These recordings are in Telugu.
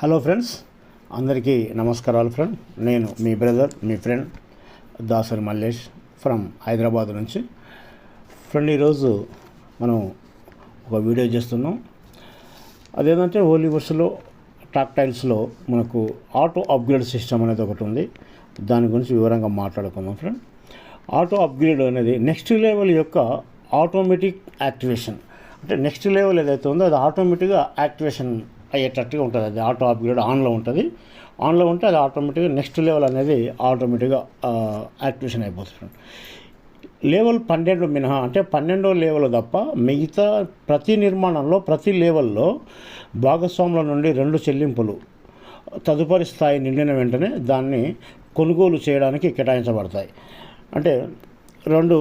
హలో ఫ్రెండ్స్ అందరికీ నమస్కారాలు ఫ్రెండ్ నేను మీ బ్రదర్ మీ ఫ్రెండ్ దాసరి మల్లేష్ ఫ్రమ్ హైదరాబాద్ నుంచి. ఫ్రెండ్ ఈరోజు మనం ఒక వీడియో చేస్తున్నాం. అదేంటంటే ఓలీ బస్సులో టాక్టైల్స్లో మనకు ఆటో అప్గ్రేడ్ సిస్టమ్ అనేది ఒకటి ఉంది. దాని గురించి వివరంగా మాట్లాడుకుందాం ఫ్రెండ్ ఆటో అప్గ్రేడ్ అనేది నెక్స్ట్ లెవెల్ యొక్క ఆటోమేటిక్ యాక్టివేషన్ అంటే నెక్స్ట్ లెవెల్ ఏదైతే ఉందో అది ఆటోమేటిక్గా యాక్టివేషన్ అయ్యేటట్టుగా ఉంటుంది. అది ఆటో అప్గ్రేడ్ ఆన్లో ఉంటుంది. ఆన్లో ఉంటే అది ఆటోమేటిక్గా నెక్స్ట్ లెవెల్ అనేది ఆటోమేటిక్గా యాక్టివేషన్ అయిపోతుంది. లెవెల్ పన్నెండు మినహా అంటే పన్నెండో లెవెల్ తప్ప మిగతా ప్రతి నిర్మాణంలో ప్రతి లెవెల్లో భాగస్వాముల నుండి రెండు చెల్లింపులు తదుపరి స్థాయి నిండిన వెంటనే దాన్ని కొనుగోలు చేయడానికి కేటాయించబడతాయి. అంటే రెండు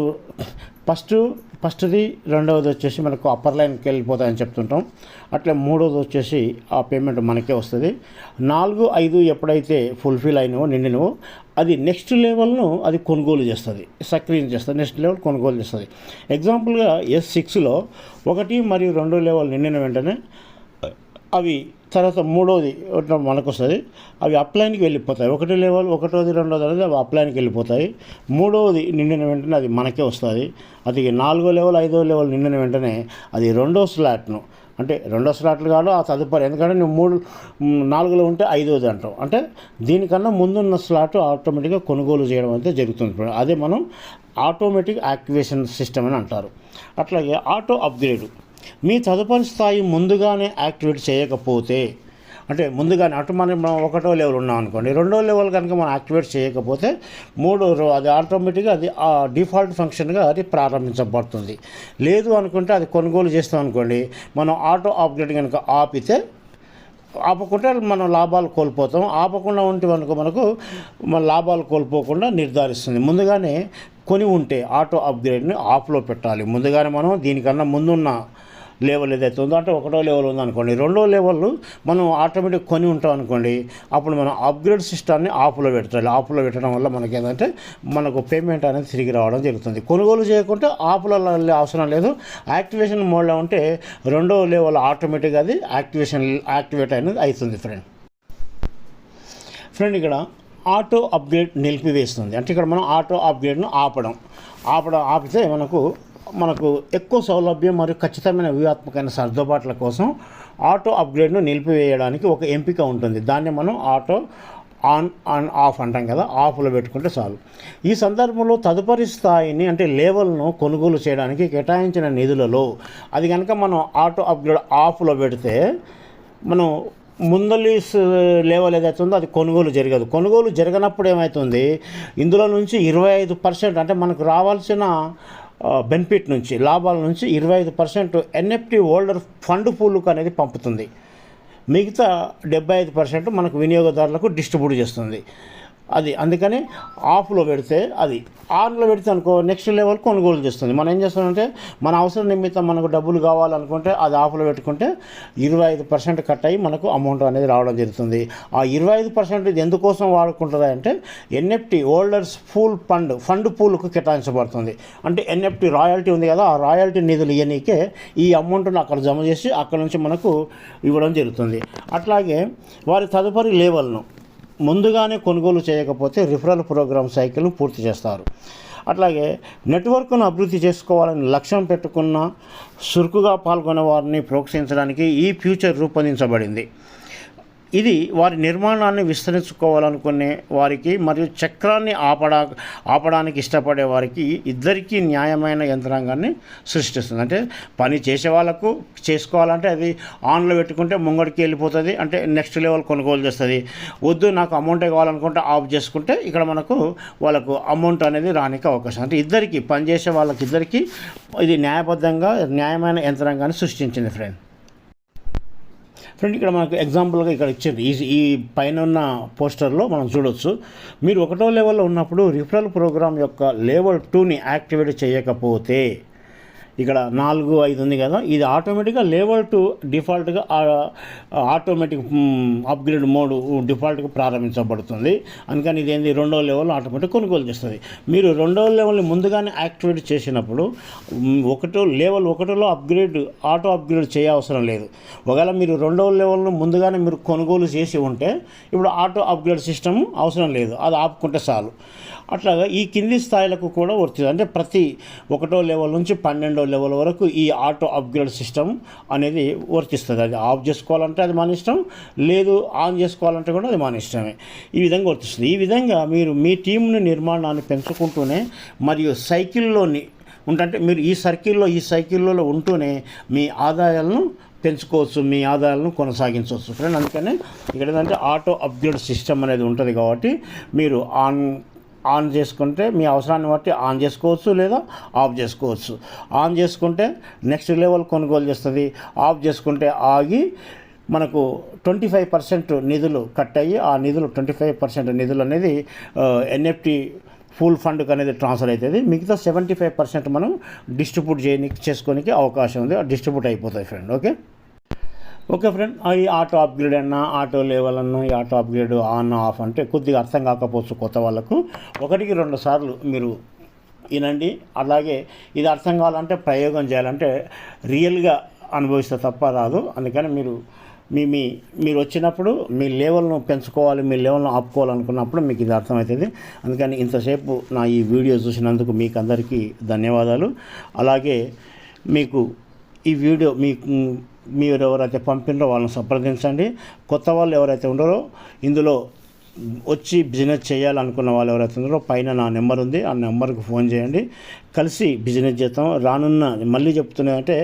ఫస్ట్ ఫస్ట్ది రెండవది వచ్చేసి మనకు అప్పర్ లైన్కి వెళ్ళిపోతాయని చెప్తుంటాం. అట్లా మూడవది వచ్చేసి ఆ పేమెంట్ మనకే వస్తుంది. నాలుగు ఐదు ఎప్పుడైతే ఫుల్ఫిల్ అయినవో నిండినవో అది నెక్స్ట్ లెవెల్ను అది కొనుగోలు చేస్తుంది. సక్రియం చేస్తుంది. నెక్స్ట్ లెవెల్ కొనుగోలు చేస్తుంది. ఎగ్జాంపుల్గా ఎస్ సిక్స్లో ఒకటి మరియు రెండు లెవెల్ నిండిన వెంటనే అవి తర్వాత మూడోది మనకు వస్తుంది. అవి అప్లైన్కి వెళ్ళిపోతాయి. ఒకటి లెవెల్ ఒకటోది రెండోది అనేది అవి అప్లైన్కి వెళ్ళిపోతాయి. మూడవది నిండిన వెంటనే అది మనకే వస్తుంది. అది నాలుగో లెవెల్ ఐదో లెవెల్ నిండిన వెంటనే అది రెండో స్లాట్ను. అంటే రెండో స్లాట్లు కాదు ఆ తదుపరి. ఎందుకంటే నువ్వు మూడు నాలుగులో ఉంటే ఐదోది అంటావు. అంటే దీనికన్నా ముందున్న స్లాట్ ఆటోమేటిక్గా కొనుగోలు చేయడం అయితే జరుగుతుంది. అదే మనం ఆటోమేటిక్ యాక్టివేషన్ సిస్టమ్ అని అంటారు. అట్లాగే ఆటో అప్గ్రేడ్. మీ తదుపరి స్థాయి ముందుగానే యాక్టివేట్ చేయకపోతే అంటే ముందుగానే అటు మనం ఒకటో లెవెల్ ఉన్నాం అనుకోండి రెండో లెవెల్ కనుక మనం యాక్టివేట్ చేయకపోతే మూడో అది ఆటోమేటిక్గా అది ఆ డిఫాల్ట్ ఫంక్షన్గా అది ప్రారంభించబడుతుంది. లేదు అనుకుంటే అది కొనుగోలు చేస్తాం అనుకోండి మనం ఆటో అప్గ్రేడ్ కనుక ఆపితే ఆపకుంటే మనం లాభాలు కోల్పోతాం. ఆపకుండా ఉంటే మనకు మనకు మన లాభాలు కోల్పోకుండా నిర్ధారిస్తుంది. ముందుగానే కొని ఉంటే ఆటో అప్గ్రేడ్ని ఆఫ్లో పెట్టాలి. ముందుగానే మనం దీనికన్నా ముందున్న లెవెల్ ఏదైతే ఉందో అంటే ఒకటో లెవెల్ ఉందనుకోండి రెండో లెవెల్ మనం ఆటోమేటిక్ కొని ఉంటాం అనుకోండి అప్పుడు మనం అప్గ్రేడ్ సిస్టాన్ని ఆఫ్లో పెట్టాలి. ఆఫ్లో పెట్టడం వల్ల మనకి ఏంటంటే మనకు పేమెంట్ అనేది తిరిగి రావడం జరుగుతుంది. కొనుగోలు చేయకుంటే ఆఫ్లో వెళ్ళే అవసరం లేదు. యాక్టివేషన్ మోడ్లో ఉంటే రెండో లెవెల్ ఆటోమేటిక్గా అది యాక్టివేషన్ యాక్టివేట్ అనేది అవుతుంది ఫ్రెండ్ ఫ్రెండ్ ఇక్కడ ఆటో అప్గ్రేడ్ నిలిపివేస్తుంది. అంటే ఇక్కడ మనం ఆటో అప్గ్రేడ్ను ఆపడం. ఆపడం ఆపితే మనకు మనకు ఎక్కువ సౌలభ్యం మరియు ఖచ్చితమైన వ్యూహాత్మకమైన సర్దుబాట్ల కోసం ఆటో అప్గ్రేడ్ను నిలిపివేయడానికి ఒక ఎంపిక ఉంటుంది. దాన్ని మనం ఆటో ఆన్ ఆన్ ఆఫ్ అంటాం కదా. ఆఫ్లో పెట్టుకుంటే చాలు. ఈ సందర్భంలో తదుపరి స్థాయిని అంటే లేవల్ను కొనుగోలు చేయడానికి కేటాయించిన నిధులలో అది కనుక మనం ఆటో అప్గ్రేడ్ ఆఫ్లో పెడితే మనం ముందలి లెవెల్ ఏదైతే ఉందో అది కొనుగోలు జరగదు. కొనుగోలు జరగనప్పుడు ఏమవుతుంది ఇందులో నుంచి ఇరవై ఐదు పర్సెంట్ అంటే మనకు రావాల్సిన బెనిఫిట్ నుంచి లాభాల నుంచి ఇరవై ఐదు పర్సెంట్ ఎన్ఎఫ్టీ హోల్డర్ ఫండ్ పూలుకు అనేది పంపుతుంది. మిగతా డెబ్బై ఐదు పర్సెంట్ మనకు వినియోగదారులకు డిస్ట్రిబ్యూట్ చేస్తుంది. అది. అందుకని ఆఫ్లో పెడితే అది. ఆన్లో పెడితే అనుకో నెక్స్ట్ లెవెల్ కొనుగోలు చేస్తుంది. మనం ఏం చేస్తామంటే మన అవసరం నిమిత్తం మనకు డబ్బులు కావాలనుకుంటే అది ఆఫ్లో పెట్టుకుంటే ఇరవై ఐదు పర్సెంట్ కట్ అయ్యి మనకు అమౌంట్ అనేది రావడం జరుగుతుంది. ఆ ఇరవై ఐదు పర్సెంట్ ఇది ఎందుకోసం వాడుకుంటుంది అంటే NFT holders pool fund fund పూల్కు కేటాయించబడుతుంది. అంటే ఎన్ఎఫ్టీ రాయల్టీ ఉంది కదా ఆ రాయల్టీ నిధులు ఇవ్వనీకే ఈ అమౌంట్ను అక్కడ జమ చేసి అక్కడ నుంచి మనకు ఇవ్వడం జరుగుతుంది. అట్లాగే వారి తదుపరి లెవెల్ను ముందుగానే కొనుగోలు చేయకపోతే రిఫరల్ ప్రోగ్రామ్ సైకిల్ను పూర్తి చేస్తారు. అట్లాగే నెట్వర్క్ను అభివృద్ధి చేసుకోవాలని లక్ష్యం పెట్టుకున్న చురుకుగా పాల్గొనే వారిని ప్రోత్సహించడానికి ఈ ఫ్యూచర్ రూపొందించబడింది. ఇది వారి నిర్మాణాన్ని విస్తరించుకోవాలనుకునే వారికి మరియు చక్రాన్ని ఆపడా ఆపడానికి ఇష్టపడే వారికి ఇద్దరికీ న్యాయమైన యంత్రాంగాన్ని సృష్టిస్తుంది. అంటే పని చేసే వాళ్ళకు చేసుకోవాలంటే అది ఆన్లో పెట్టుకుంటే ముంగడికి వెళ్ళిపోతుంది అంటే నెక్స్ట్ లెవెల్ కొనుగోలు చేస్తుంది. వద్దు నాకు అమౌంటే కావాలనుకుంటే ఆఫ్ చేసుకుంటే ఇక్కడ మనకు వాళ్ళకు అమౌంట్ అనేది రానికి అవకాశం. అంటే ఇద్దరికి పనిచేసే వాళ్ళకి ఇద్దరికి ఇది న్యాయబద్ధంగా న్యాయమైన యంత్రాంగాన్ని సృష్టించింది ఫ్రెండ్. ఫ్రెండ్ ఇక్కడ మనకు ఎగ్జాంపుల్గా ఇక్కడ ఇచ్చింది. ఈ ఈ పైన ఉన్న పోస్టర్లో మనం చూడొచ్చు. మీరు ఒకటో లెవెల్లో ఉన్నప్పుడు రిఫరల్ ప్రోగ్రామ్ యొక్క లెవెల్ టూని యాక్టివేట్ చేయకపోతే ఇక్కడ నాలుగు ఐదు ఉంది కదా ఇది ఆటోమేటిక్గా లేవల్ టు డిఫాల్ట్గా ఆటోమేటిక్ అప్గ్రేడ్ మోడ్ డిఫాల్ట్గా ప్రారంభించబడుతుంది. అందుకని ఇదేంది రెండో లెవెల్ ఆటోమేటిక్ కొనుగోలు చేస్తుంది. మీరు రెండో లెవెల్ని ముందుగానే యాక్టివేట్ చేసినప్పుడు ఒకటో లెవెల్ ఒకటిలో అప్గ్రేడ్ ఆటో అప్గ్రేడ్ చేయవసరం లేదు. ఒకవేళ మీరు రెండవ లెవెల్ను ముందుగానే మీరు కొనుగోలు చేసి ఉంటే ఇప్పుడు ఆటో అప్గ్రేడ్ సిస్టమ్ అవసరం లేదు. అది ఆపుకుంటే చాలు. అట్లాగా ఈ కింది స్థాయిలకు కూడా వర్తిస్తుంది. అంటే ప్రతి ఒకటో లెవెల్ నుంచి పన్నెండో లెవెల్ వరకు ఈ ఆటో అప్గ్రేడ్ సిస్టమ్ అనేది వర్తిస్తుంది. అది ఆఫ్ చేసుకోవాలంటే అది మన ఇష్టం లేదు ఆన్ చేసుకోవాలంటే కూడా అది మన ఇష్టమే. ఈ విధంగా వర్తిస్తుంది. ఈ విధంగా మీరు మీ టీంని నిర్మాణాన్ని పెంచుకుంటూనే మరియు సైకిల్లోని ఉంటే మీరు ఈ సర్కిల్లో ఈ సైకిల్లో ఉంటూనే మీ ఆదాయాలను పెంచుకోవచ్చు మీ ఆదాయాలను కొనసాగించవచ్చు. ఫ్రెండ్ అందుకనే ఇక్కడ ఏంటంటే ఆటో అప్గ్రేడ్ సిస్టమ్ అనేది ఉంటుంది కాబట్టి మీరు ఆన్ ఆన్ చేసుకుంటే మీ అవసరాన్ని బట్టి ఆన్ చేసుకోవచ్చు లేదా ఆఫ్ చేసుకోవచ్చు. ఆన్ చేసుకుంటే నెక్స్ట్ లెవెల్ కొనుగోలు చేస్తుంది. ఆఫ్ చేసుకుంటే ఆగి మనకు ట్వంటీ ఫైవ్ పర్సెంట్ నిధులు కట్ అయ్యి ఆ నిధులు ట్వంటీ ఫైవ్ పర్సెంట్ నిధులు అనేది ఎన్ఎఫ్టి ఫుల్ ఫండ్కి అనేది ట్రాన్స్ఫర్ అవుతుంది. మిగతా సెవెంటీ ఫైవ్ పర్సెంట్ మనం డిస్ట్రిబ్యూట్ చేయని చేసుకోనికి అవకాశం ఉంది. డిస్ట్రిబ్యూట్ అయిపోతాయి ఫ్రెండ్ ఓకే? ఓకే ఫ్రెండ్ ఈ ఆటో అప్గ్రేడ్ అన్నా ఆటో లెవెల్ అన్నా ఈ ఆటో అప్గ్రేడ్ ఆన్ ఆఫ్ అంటే కొద్దిగా అర్థం కాకపోవచ్చు కొత్త వాళ్ళకు. ఒకటికి రెండు సార్లు మీరు వినండి. అలాగే ఇది అర్థం కావాలంటే ప్రయోగం చేయాలంటే రియల్గా అనుభవిస్తే తప్ప రాదు. అందుకని మీరు మీ మీ మీరు వచ్చినప్పుడు మీ లెవెల్ను పెంచుకోవాలి మీ లెవెల్ను ఆపుకోవాలనుకున్నప్పుడు మీకు ఇది అర్థమవుతుంది. అందుకని ఇంతసేపు నా ఈ వీడియో చూసినందుకు మీకు అందరికీ ధన్యవాదాలు. అలాగే మీకు ఈ వీడియో మీకు మీరు ఎవరైతే పంపినరో వాళ్ళని సంప్రదించండి. కొత్త వాళ్ళు ఎవరైతే ఉండరో ఇందులో వచ్చి బిజినెస్ చేయాలనుకున్న వాళ్ళు ఎవరైతే ఉన్నారో పైన నా నెంబర్ ఉంది ఆ నెంబర్కి ఫోన్ చేయండి. కలిసి బిజినెస్ చేస్తాం. రానున్న మళ్ళీ చెప్తున్నాయంటే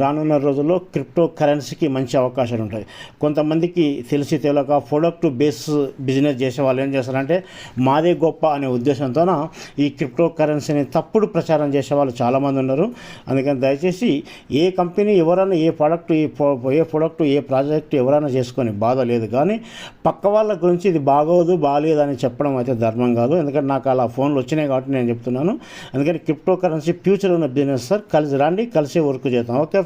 రానున్న రోజుల్లో క్రిప్టో కరెన్సీకి మంచి అవకాశాలు ఉంటాయి. కొంతమందికి తెలిసి తెలియక ప్రొడక్ట్ బేస్ బిజినెస్ చేసే వాళ్ళు ఏం చేస్తారంటే మాదే గొప్ప అనే ఉద్దేశంతోన ఈ క్రిప్టో కరెన్సీని తప్పుడు ప్రచారం చేసే వాళ్ళు చాలామంది ఉన్నారు. అందుకని దయచేసి ఏ కంపెనీ ఎవరైనా ఏ ప్రోడక్ట్ ఏ ఏ ప్రోడక్ట్ ఏ ప్రాజెక్ట్ ఎవరైనా చేసుకొని బాధ లేదు. కానీ పక్క వాళ్ళ గురించి ఇది బాగోదు బాగాలేదు అని చెప్పడం అయితే ధర్మం కాదు. ఎందుకంటే నాకు అలా ఫోన్లు వచ్చినాయి కాబట్టి నేను చెప్తున్నాను. అందుకని క్రిప్టో క్రిప్టో కరెన్సీ ఫ్యూచర్ ఉన్న బిజినెస్ సార్ కలిసి రండి కలిసి వర్క్ చేద్దాం. ఓకే